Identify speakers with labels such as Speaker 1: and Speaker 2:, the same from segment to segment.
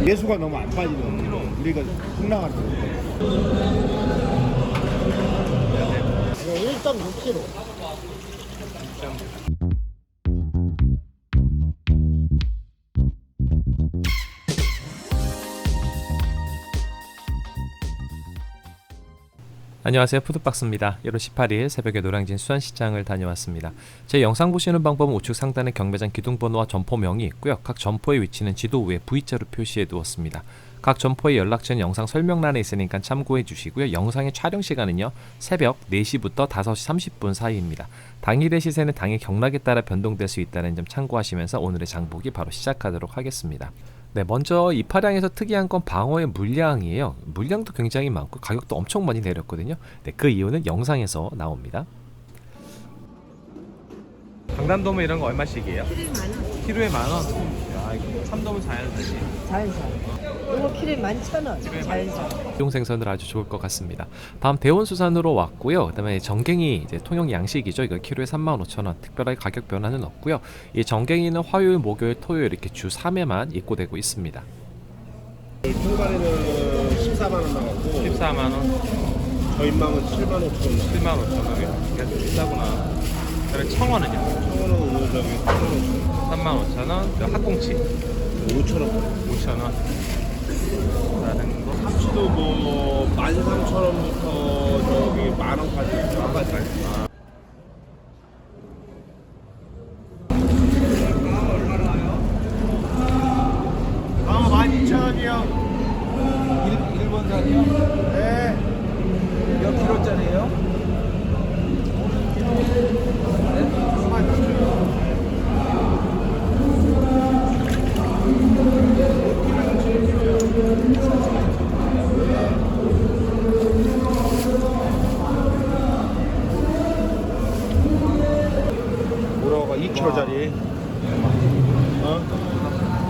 Speaker 1: 매수가 너무 안 빠지는 우리가 훅 나가는
Speaker 2: 네, 1.6kg.
Speaker 3: 안녕하세요. 푸드박스입니다. 1월 18일 새벽에 노량진 수산시장을 다녀왔습니다. 제 영상 보시는 방법은 우측 상단에 경매장 기둥번호와 점포명이 있고요. 각 점포의 위치는 지도 위에 V자로 표시해 두었습니다. 각 점포의 연락처는 영상 설명란에 있으니까 참고해 주시고요. 영상의 촬영 시간은요 새벽 4시부터 5시 30분 사이입니다. 당일의 시세는 당일 경락에 따라 변동될 수 있다는 점 참고하시면서 오늘의 장보기 바로 시작하도록 하겠습니다 네, 먼저 이 파량에서 특이한 건 방어의 물량이에요. 물량도 굉장히 많고 가격도 엄청 많이 내렸거든요. 네, 그 이유는 영상에서 나옵니다. 강단도면 이런 거 얼마씩이에요? 키로에 만 원. 아, 참돔은 자연산이.
Speaker 2: 자연산. 이거 키로에 11,000원. 자연산.
Speaker 3: 용 생선을 아주 좋을 것 같습니다. 다음 대원수산으로 왔고요. 그다음에 정갱이 이제 통영 양식이죠. 이거 키로에 35,000원. 특별하게 가격 변화는 없고요. 이 정갱이는 화요일, 목요일, 토요일 이렇게 주 3회만 입고되고 있습니다.
Speaker 1: 통발에는 14만 원 나갔고
Speaker 3: 14만 원,
Speaker 1: 저인망은 7만 5천 원
Speaker 3: 7만 5천 원이요. 이게 비싸구나. 그다음에 청어는요?
Speaker 1: 청어는 오늘 저기
Speaker 3: 3만 5천 원. 학꽁치
Speaker 1: 5천 원
Speaker 3: 5천 원. 라는 거.
Speaker 1: 참치도 뭐 13,000원부터 저기 만 원까지 여러 가지 아, 12,000원이요.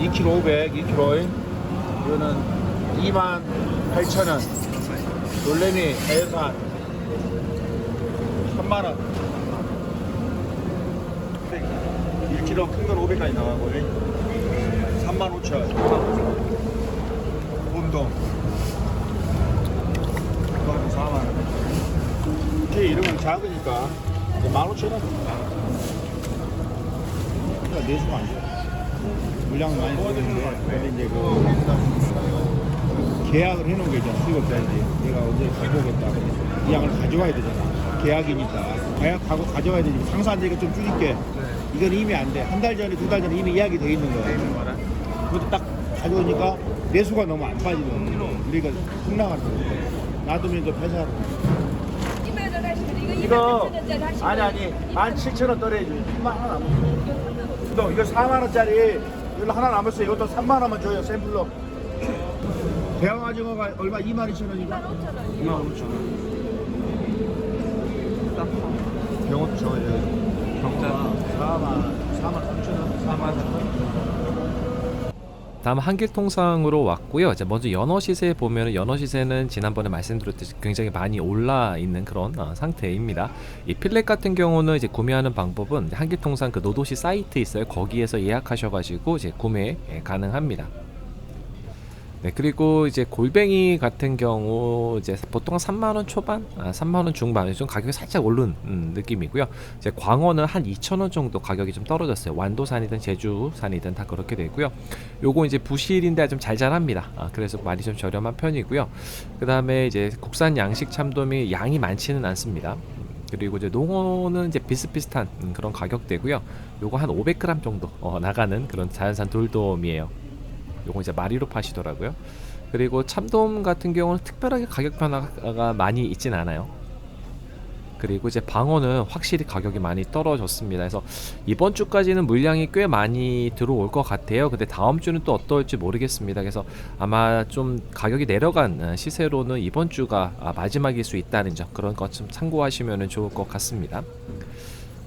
Speaker 1: 2kg 500, 2kg. 이거는 2만 8천 원. 놀래미 자연산 3만 원. 1kg 큰 건 500까지 나가고 3만 5천 원. 운동. 그거는 4만 원. 이게 이런 건 작으니까 15,000원. 그러니까 내수가 안 돼. 물량 많이 들어오는데 근데 이제 그 계약을 해놓은 게 있잖아 수급자인지 내가 언제 가져오겠다 이 양을 가져와야 되잖아. 계약이니까. 계약하고 가져와야 되지 상사 안 되니까 좀 줄일게. 이건 이미 안돼한 달 전에 두 달 전에 이미 예약이 돼 있는 거야. 그것도 딱 가져오니까 내수가 너무 안 빠지는 우리가 훅 나가는 거야 놔두면 또 폐사하고 이거 아니 아니. 17,000원 떨어야지. 3만 원 남았어. 너 이거 4만 원짜리 이거 하나 남았어요. 이것도 3만 원만 줘요 샘플로. 대왕아징어가 얼마? 2만 2천 원인가? 2만 5천 원 병원 저 경자 4만 4만 3천 원 4만 3천 원
Speaker 3: 다음 한길통상으로 왔고요. 이제 먼저 연어 시세 보면 연어 시세는 지난번에 말씀드렸듯이 굉장히 많이 올라 있는 그런 어, 상태입니다. 이 필렛 같은 경우는 이제 구매하는 방법은 한길통상 그 노도시 사이트 있어요. 거기에서 예약하셔가지고 이제 구매 예, 가능합니다. 네 그리고 이제 골뱅이 같은 경우 이제 보통 한 3만 원 초반, 아 3만 원 중반 좀 가격이 살짝 오른 음, 느낌이고요. 이제 광어는 한 2천 원 정도 가격이 좀 떨어졌어요. 완도산이든 제주산이든 다 그렇게 되고요. 요거 이제 부실인데 좀잘 자랍니다. 아, 그래서 많이 좀 저렴한 편이고요. 그 다음에 이제 국산 양식 참돔이 양이 많지는 않습니다. 그리고 이제 농어는 이제 비슷비슷한 음, 그런 가격대고요. 요거 한 500g 정도 어, 나가는 그런 자연산 돌돔이에요. 요거 이제 마리로 파시더라고요. 그리고 참돔 같은 경우는 특별하게 가격 변화가 많이 있진 않아요. 그리고 이제 방어는 확실히 가격이 많이 떨어졌습니다. 그래서 이번 주까지는 물량이 꽤 많이 들어올 것 같아요. 근데 다음 주는 또 어떨지 모르겠습니다. 그래서 아마 좀 가격이 내려간 어, 시세로는 이번 주가 아, 마지막일 수 있다는 점 그런 것 좀 참고하시면 좋을 것 같습니다.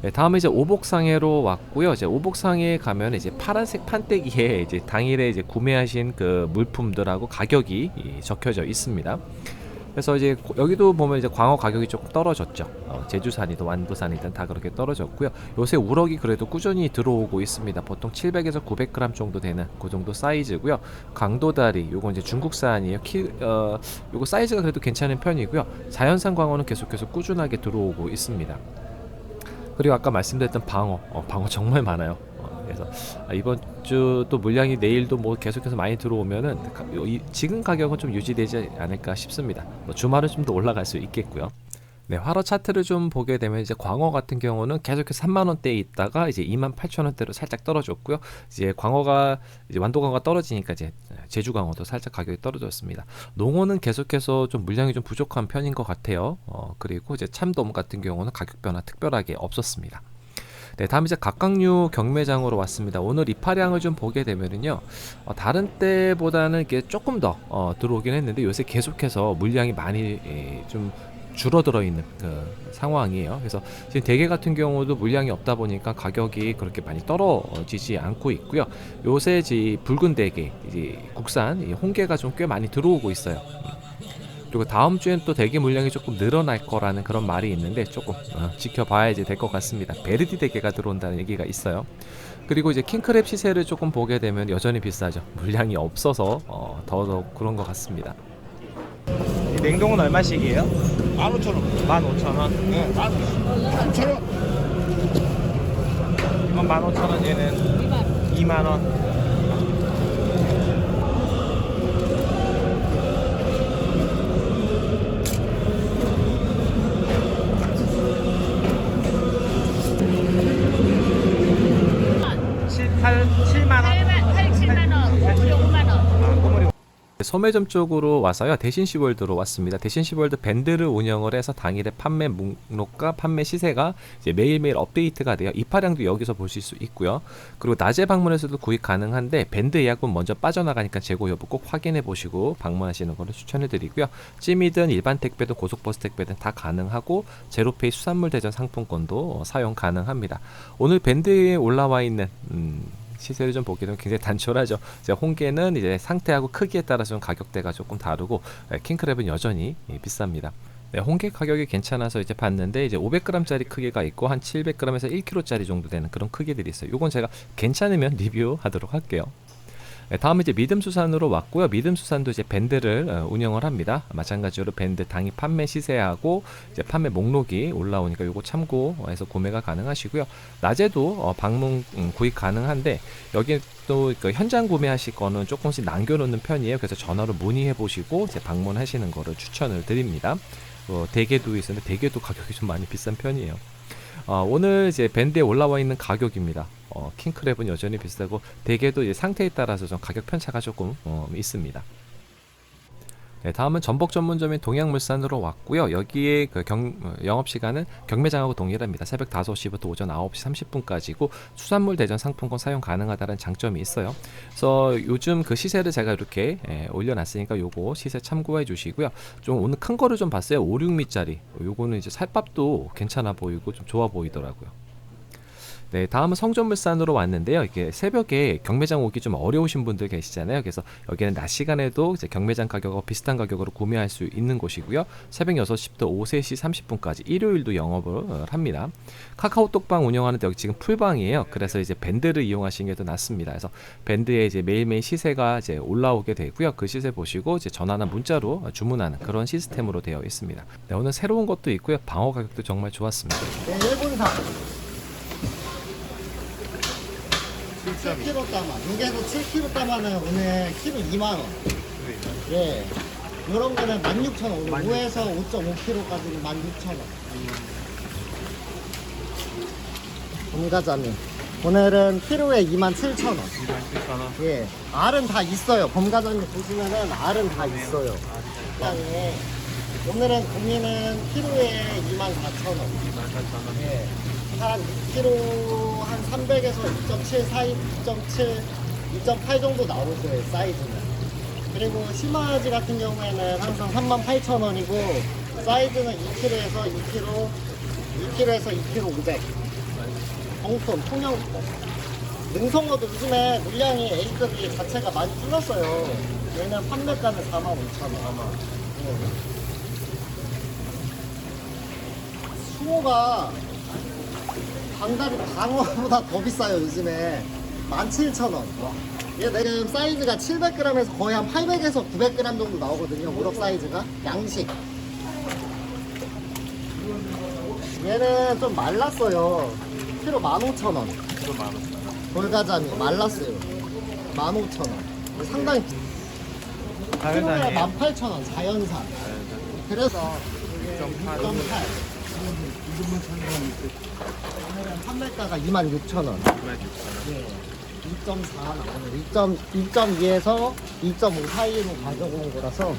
Speaker 3: 네, 다음에 이제 오복상해로 왔고요. 이제 오복상해 가면 이제 파란색 판때기에 이제 당일에 이제 구매하신 그 물품들하고 가격이 이, 적혀져 있습니다. 그래서 이제 고- 여기도 보면 이제 광어 가격이 조금 떨어졌죠. 어, 제주산이든 완도산이든 다 그렇게 떨어졌고요. 요새 우럭이 그래도 꾸준히 들어오고 있습니다. 보통 700에서 900g 정도 되는 그 정도 사이즈고요. 강도다리 요거 이제 중국산이에요. 키, 어, 요거 사이즈가 그래도 괜찮은 편이고요. 자연산 광어는 계속해서 꾸준하게 들어오고 있습니다. 그리고 아까 말씀드렸던 방어, 어, 방어 정말 많아요. 어, 그래서 아, 이번 주 또 물량이 내일도 뭐 계속해서 많이 들어오면은 가- 이- 지금 가격은 좀 유지되지 않을까 싶습니다. 뭐 주말은 좀 더 올라갈 수 있겠고요. 네, 화로 차트를 좀 보게 되면 이제 광어 같은 경우는 계속해서 3만 원대에 있다가 이제 2만 8천 원대로 살짝 떨어졌고요. 이제 광어가 이제 완도 광어가 떨어지니까 이제 제주 광어도 살짝 가격이 떨어졌습니다. 농어는 계속해서 좀 물량이 좀 부족한 편인 것 같아요. 어, 그리고 이제 참돔 같은 경우는 가격 변화 특별하게 없었습니다. 네, 다음 이제 각각류 경매장으로 왔습니다. 오늘 입하량을 좀 보게 되면은요, 어, 다른 때보다는 이게 조금 더 어, 들어오긴 했는데 요새 계속해서 물량이 많이 예, 좀 줄어들어 있는 그 상황이에요. 그래서 지금 대게 같은 경우도 물량이 없다 보니까 가격이 그렇게 많이 떨어지지 않고 있고요. 요새 이제 붉은 대게, 이제 국산 이 홍게가 좀 꽤 많이 들어오고 있어요. 그리고 다음 주엔 또 대게 물량이 조금 늘어날 거라는 그런 말이 있는데 조금 어, 지켜봐야지 될 것 같습니다. 베르디 대게가 들어온다는 얘기가 있어요. 그리고 이제 킹크랩 시세를 조금 보게 되면 여전히 비싸죠. 물량이 없어서 어, 더더욱 그런 것 같습니다.
Speaker 4: 냉동은 얼마씩이에요?
Speaker 1: 15,000원.
Speaker 4: 15,000원.
Speaker 1: 네, 15,000원.
Speaker 4: 이건 15,000원 얘는 2만 원. 칠, 팔, 7만 원.
Speaker 5: 8, 7만 원, 꼬물이 5만 원.
Speaker 4: 아, 꼬물이
Speaker 3: 소매점 쪽으로 와서요. 대신 시월드로 왔습니다. 대신 시월드 밴드를 운영을 해서 당일의 판매 목록과 판매 시세가 매일매일 업데이트가 돼요. 입하량도 여기서 보실 수 있고요. 그리고 낮에 방문해서도 구입 가능한데 밴드 예약은 먼저 빠져나가니까 재고 여부 꼭 확인해 보시고 방문하시는 것을 추천해 드리고요. 찜이든 일반 택배든 고속버스 택배든 다 가능하고 제로페이 수산물 대전 상품권도 어, 사용 가능합니다. 오늘 밴드에 올라와 있는 음, 시세를 좀 되면 굉장히 단촐하죠. 이제 홍게는 이제 상태하고 크기에 따라서 좀 가격대가 조금 다르고 예, 킹크랩은 여전히 예, 비쌉니다. 네, 홍게 가격이 괜찮아서 이제 봤는데 이제 500g짜리 크기가 있고 한 700g에서 1kg짜리 정도 되는 그런 크기들이 있어요. 이건 제가 괜찮으면 리뷰하도록 할게요. 네, 다음은 이제 믿음수산으로 왔고요. 믿음수산도 이제 밴드를 어, 운영을 합니다. 마찬가지로 밴드 당일 판매 시세하고 이제 판매 목록이 올라오니까 요거 참고해서 구매가 가능하시고요. 낮에도 어, 방문 음, 구입 가능한데 여기 또그 현장 구매하실 거는 조금씩 남겨놓는 편이에요. 그래서 전화로 문의해 보시고 이제 방문하시는 거를 추천을 드립니다. 어, 대게도 있었는데 대게도 가격이 좀 많이 비싼 편이에요. 어, 오늘 이제 밴드에 올라와 있는 가격입니다. 어, 킹크랩은 여전히 비싸고 대게도 이제 상태에 따라서 좀 가격 편차가 조금 어, 있습니다. 네, 다음은 전복 전문점인 동양물산으로 왔고요. 여기에 그 경, 어, 영업 시간은 경매장하고 동일합니다. 새벽 5시부터 오전 9시 30분까지고 수산물 대전 상품권 사용 가능하다는 장점이 있어요. 그래서 요즘 그 시세를 제가 이렇게 예, 올려놨으니까 요거 시세 참고해 주시고요. 좀 오늘 큰 거를 좀 봤어요. 5, 6미짜리. 요거는 이제 살밥도 괜찮아 보이고 좀 좋아 보이더라고요. 네, 다음은 성전물산으로 왔는데요. 이게 새벽에 경매장 오기 좀 어려우신 분들 계시잖아요. 그래서 여기는 낮 시간에도 이제 경매장 가격과 비슷한 가격으로 구매할 수 있는 곳이고요. 새벽 6시부터 오후 3시 30분까지 일요일도 영업을 어, 합니다. 카카오톡방 운영하는데 여기 지금 풀방이에요. 그래서 이제 밴드를 이용하시는 게 더 낫습니다. 그래서 밴드에 이제 매일매일 시세가 이제 올라오게 되고요. 그 시세 보시고 이제 전화나 문자로 주문하는 그런 시스템으로 되어 있습니다. 네, 오늘 새로운 것도 있고요. 방어 가격도 정말 좋았습니다.
Speaker 6: 네, 1분사 7kg 따만 여기에서 7kg 따만은 오늘 키로 2만 원. 예. 요런 거는 16,000원. 5에서 5.5kg까지는 16,000원. 범가자미 오늘은 키로에 27,000원. 예. 알은 다 있어요. 범가자미 보시면은 알은 다 있어요. 땅에 오늘은 고기는 키로에 24,000원. 예. 한 2kg 한 300에서 2.7 사이 2.7 2.8 정도 나올 거예요 사이즈는. 그리고 심화지 같은 경우에는 항상 38,000원이고 사이즈는 2kg에서 2kg 2kg에서 2kg 500 정품 통영품 능성어도 요즘에 물량이 A급이 자체가 많이 줄었어요. 얘는 판매가는 45,000원 예. 숭어가 방다리 방어보다 더 비싸요 요즘에. 17,000원. 얘 지금 사이즈가 700g에서 거의 한 800에서 900g 정도 나오거든요 우럭 사이즈가. 양식. 얘는 좀 말랐어요. 키로 15,000원
Speaker 4: 키로 만 원.
Speaker 6: 돌가자미. 말랐어요. 15,000원. 상당히 키로에
Speaker 4: 자연산이에요.
Speaker 6: 18,000원 자연산. 그래서 6.8 오늘은 판매가가 26,000원. 2.4 나오네. 2.2에서 2.5 사이로 가져온 거라서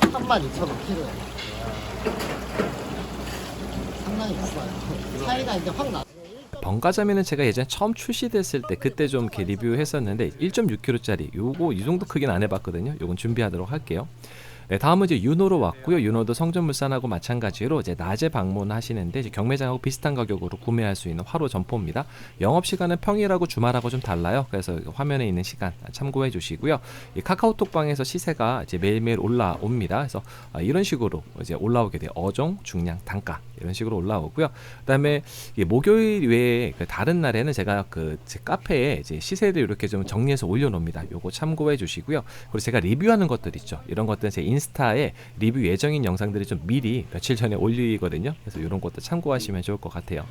Speaker 6: 32,000원 키로에 상당히 비싸요. 차이가 이제 확 나.
Speaker 3: 번가자미는 제가 예전에 처음 출시됐을 때 그때 좀 이렇게 리뷰했었는데 1.6kg짜리 요거 이 정도 크기는 안 해봤거든요. 요건 준비하도록 할게요. 네, 다음은 이제 윤호로 왔고요. 윤호도 성전물산하고 마찬가지로 이제 낮에 방문하시는데 이제 경매장하고 비슷한 가격으로 구매할 수 있는 화로 점포입니다. 영업 시간은 평일하고 주말하고 좀 달라요. 그래서 화면에 있는 시간 참고해 주시고요. 이 카카오톡방에서 시세가 이제 매일매일 올라옵니다. 그래서 아, 이런 식으로 이제 올라오게 돼요. 어종, 중량, 단가 이런 식으로 올라오고요. 그다음에 이 목요일 외에 그 다른 날에는 제가 그 제 카페에 이제 시세를 이렇게 좀 정리해서 올려놓습니다. 요거 참고해 주시고요. 그리고 제가 리뷰하는 것들 있죠. 이런 것들은 제 인 스타에 리뷰 예정인 영상들이 좀 미리 며칠 전에 올리거든요. 그래서 이런 것도 참고하시면 좋을 것 같아요.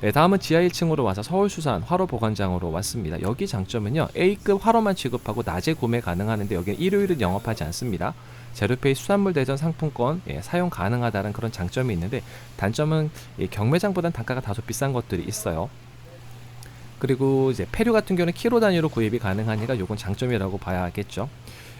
Speaker 3: 네, 다음은 지하 1층으로 와서 서울수산 화로 보관장으로 왔습니다. 여기 장점은요. A급 화로만 취급하고 낮에 구매 가능하는데 여기는 일요일은 영업하지 않습니다. 제로페이 수산물 대전 상품권 예, 사용 가능하다는 그런 장점이 있는데 단점은 이 경매장보단 단가가 다소 비싼 것들이 있어요. 그리고 이제 폐류 같은 경우는 키로 단위로 구입이 가능하니까 요건 장점이라고 봐야겠죠.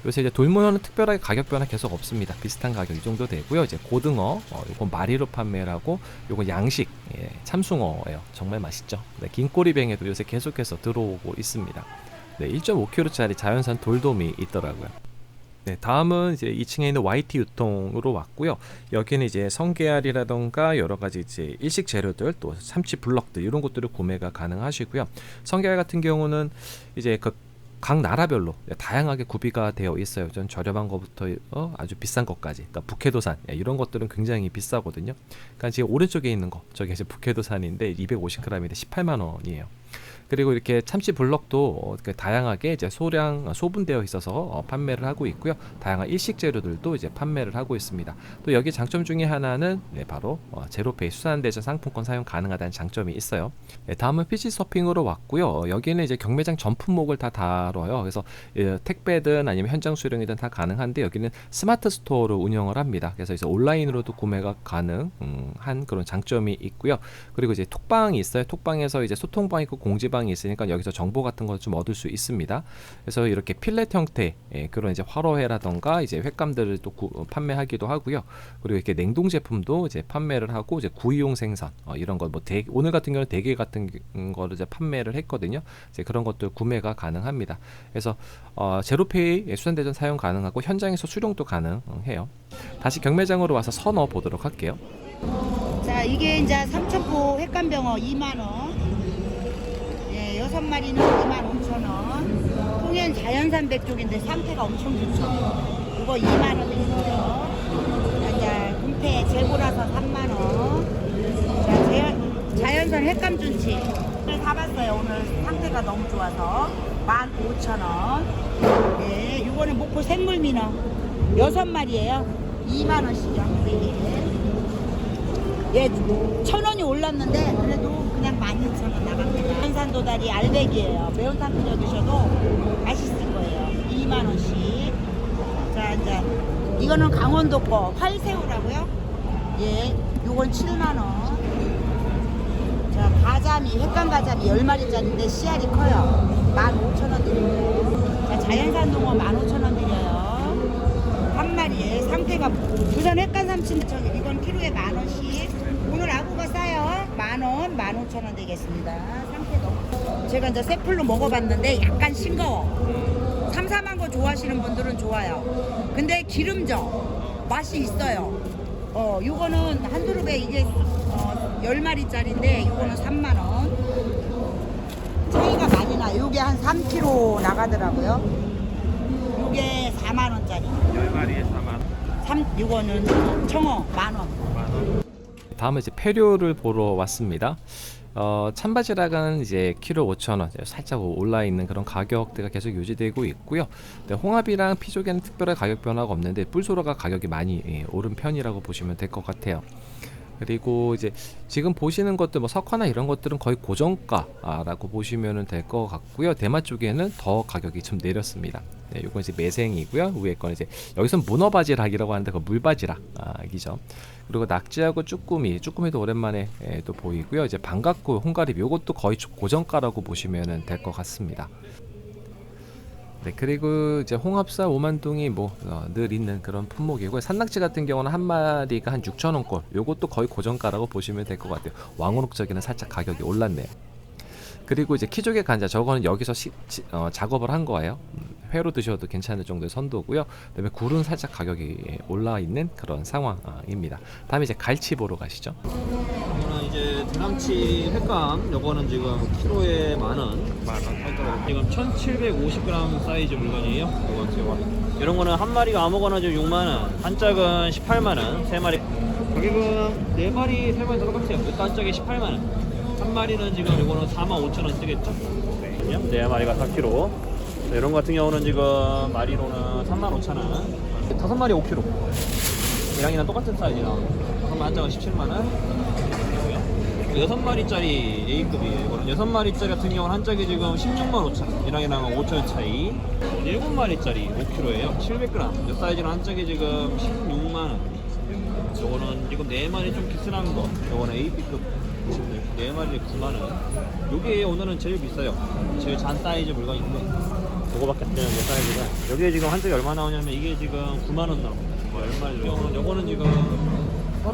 Speaker 3: 요새 이제 돌문어는 특별하게 가격 변화 계속 없습니다. 비슷한 가격 이 정도 되고요. 이제 고등어, 어, 요건 마리로 판매를 하고 요건 양식 예, 참숭어예요. 정말 맛있죠. 네, 긴 꼬리뱅에도 요새 계속해서 들어오고 있습니다. 네, 1.5kg짜리 자연산 돌돔이 있더라고요. 네, 다음은 이제 2층에 있는 YT 유통으로 왔고요. 여기는 이제 성게알이라던가 여러 가지 이제 일식 재료들 또 참치 블럭들 이런 것들을 구매가 가능하시고요. 성게알 같은 경우는 이제 그 각 나라별로 다양하게 구비가 되어 있어요. 전 저렴한 것부터 어, 아주 비싼 것까지. 그러니까 북해도산 예, 이런 것들은 굉장히 비싸거든요. 그러니까 지금 오른쪽에 있는 거 저게 이제 북해도산인데 250g인데 18만 원이에요. 그리고 이렇게 참치 블럭도 어, 그 다양하게 이제 소량 어, 소분되어 있어서 어, 판매를 하고 있고요. 다양한 일식 재료들도 이제 판매를 하고 있습니다. 또 여기 장점 중에 하나는 네, 바로 어, 제로페이 수산대전 상품권 사용 가능하다는 장점이 있어요. 네, 다음은 PC 서핑으로 왔고요. 어, 여기는 이제 경매장 전품목을 다 다뤄요. 그래서 예, 택배든 아니면 현장 수령이든 다 가능한데 여기는 스마트 스토어로 운영을 합니다. 그래서 이제 온라인으로도 구매가 가능한 그런 장점이 있고요. 그리고 이제 톡방이 있어요. 톡방에서 이제 소통방 있고 공지방 이 있으니까 여기서 정보 같은 걸 좀 얻을 수 있습니다. 그래서 이렇게 필렛 형태 예, 그런 이제 화로회라던가 이제 횟감들을 또 구- 어, 판매하기도 하고요. 그리고 이렇게 냉동 제품도 이제 판매를 하고 이제 구이용 생선 어, 이런 거뭐 오늘 같은 경우는 대게 같은 거를 이제 판매를 했거든요. 이제 그런 것들 구매가 가능합니다. 그래서 어, 제로페이 예, 수산대전 사용 가능하고 현장에서 수령도 가능해요. 다시 경매장으로 와서 서 넣어 보도록 할게요.
Speaker 7: 자, 이게 이제 삼천포 횟감병어 2만 원. 예, 여섯 마리는 2만 5천 원. 통엔 자연산 백종인데 상태가 엄청 좋죠. 이거 2만 원이고요. 자, 금태 재고라서 3만 원. 자, 자연, 자연산 횟감 준치. 오늘 사봤어요. 오늘 상태가 너무 좋아서 15,000원. 예, 이거는 목포 생물민어 여섯 마리예요. 2만 원씩이요. 한 팩에. 예, 천 원이 올랐는데 그래도 그냥 만 육천 원 나갑니다. 한산 도다리 알배기예요. 매운탕 끓여 드셔도 맛있을 거예요. 2만 원씩. 자, 이제 이거는 강원도 거 활새우라고요? 예, 요건 7만 원. 자, 가자미, 횟감 가자미 10마리짜리인데 씨알이 커요. 15,000원 드리고요. 자, 자연산 동어 15,000원 드려요. 한 마리에 상태가 부산 횟감 삼친 저기 이건 키로에 만 원씩 오늘 아구가 싸요 만원 만 오천 원 되겠습니다. 상태 너무 제가 이제 세플로 먹어봤는데 약간 싱거워. 삼삼한 거 좋아하시는 분들은 좋아요. 근데 기름져. 맛이 있어요. 어 요거는 한 그룹에 이게 어, 10마리짜리인데 요거는 3만 원. 차이가 많이 나요. 요게 한 3kg 나가더라고요. 요게 4만 원짜리.
Speaker 4: 10마리에 4만 원.
Speaker 7: 삼 이거는 청어 만 원.
Speaker 4: 만 원.
Speaker 3: 다음은 이제 폐료를 보러 왔습니다. 어, 찬바지락은 이제 키로 5,000원 살짝 올라 있는 그런 가격대가 계속 유지되고 있고요. 네, 홍합이랑 피조개는 특별한 가격 변화가 없는데 뿔소라가 가격이 많이 예, 오른 편이라고 보시면 될 것 같아요. 그리고 이제 지금 보시는 것들 뭐 석화나 이런 것들은 거의 고정가라고 보시면 될 것 같고요. 대마 쪽에는 더 가격이 좀 내렸습니다. 네, 이건 이제 매생이고요. 위에 건 이제 여기서 문어바지락이라고 하는데 그 물바지락이죠. 그리고 낙지하고 쭈꾸미, 쭈꾸미도 오랜만에 예, 또 보이고요. 이제 반갑고 홍가리 요것도 거의 고정가라고 보시면 될 것 같습니다. 네, 그리고 이제 홍합사 오만둥이 뭐 늘 있는 그런 품목이고요. 산낙지 같은 경우는 한 마리가 한 6천 원꼴. 요것도 거의 고정가라고 보시면 될 것 같아요. 왕우럭저기는 살짝 가격이 올랐네요. 그리고 이제 키조개 간자 저거는 여기서 시, 지- 어, 작업을 한 거예요. 음, 회로 드셔도 괜찮을 정도의 선도고요. 그다음에 굴은 살짝 가격이 올라 있는 그런 상황입니다. 다음에 이제 갈치 보러 가시죠.
Speaker 8: 이제 대망치 횟감 요거는 지금 키로에 만원. 지금 1750g 사이즈 물건이에요. 요건 지금. 이런 거는 한 마리가 아무거나 지금 6만원 한 짝은 18만원 세 마리. 가격은 네 마리 세 마리 다 똑같아요? 이거 한 짝에 18만원. 한 마리는 지금 요거는 4만 5천원 쓰겠죠? 네, 네 마리가 4kg 이런 거 같은 경우는 지금 마리로는 3만 5천원. 다섯 마리 5kg 이랑이랑 똑같은 사이즈 나오는 그럼 한 장은 17만 원. 여섯 마리짜리 A급이에요. 여섯 마리짜리 같은 경우는 한 짝이 지금 16만 5천 원. 이랑이랑은 5천 원 차이. 일곱 마리짜리 5kg예요. 700g. 이 사이즈는 한 짝이 지금 16만 원. 요거는 지금 네 마리 좀 기스난 거. 요거는 AB급 보시면 네 마리 9만 원. 요게 오늘은 제일 비싸요. 제일 잔 사이즈 물건인데. 그거밖에 안 되는 게 사이즈가. 여기에 지금 한 짝이 얼마 나오냐면 이게 지금 9만 원 나옵니다. 뭐 얼마 요거는 지금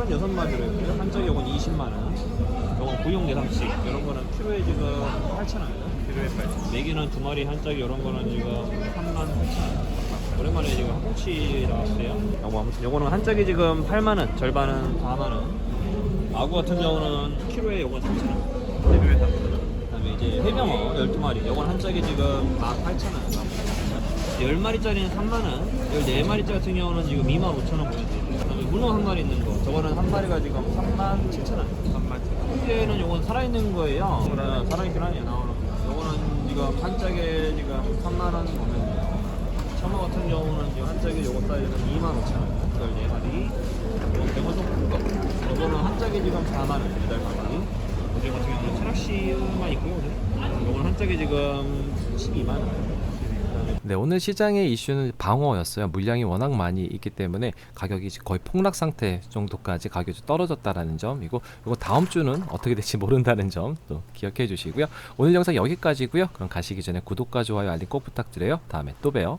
Speaker 8: 36마리로 있고요. 한 짝이 요건 20만 원. 요건 구용 예상식. 이런 거는 키로에 지금 8천 원. 키로에 8천. 메기는 두 마리 한 짝이 이런 거는 지금 3만 8천 원. 오랜만에 지금 한꼬치 나왔어요. 요거 아무튼 요거는 한 짝이 지금 8만 원, 절반은 4만 원. 아구 같은 경우는 키로에 요건 3천 원. 키로에 3천 원. 그다음에 이제 해병어 12마리. 요건 한 짝이 지금 18,000원. 10마리짜리는 3만원 14마리짜리 같은 경우는 지금 2만 5천원 문어 한 마리 있는 거. 저거는 한 마리가 지금 3만 7천 원. 3만 7천원. 현재는 요건 살아있는 거예요. 그래 살아있긴 하네요. 나오는 거 요거는 지금 한 짝에 지금 3만 원 보면 돼요 청어 같은 경우는 지금 한 짝에 요거 사이즈는 2만 5천원. 14마리. 요건 병어 좀큰거. 요거는 한 짝에 지금 4만원. 8마리. 어제 같은 경우는 체락시만 있고요 요거는 한 짝에 지금 12만 원
Speaker 3: 네, 오늘 시장의 이슈는 방어였어요. 물량이 워낙 많이 있기 때문에 가격이 거의 폭락 상태 정도까지 가격이 떨어졌다라는 점, 이거 이거 다음 주는 어떻게 될지 모른다는 점 또 기억해 주시고요. 오늘 영상 여기까지고요. 그럼 가시기 전에 구독과 좋아요, 알림 꼭 부탁드려요. 다음에 또 봬요.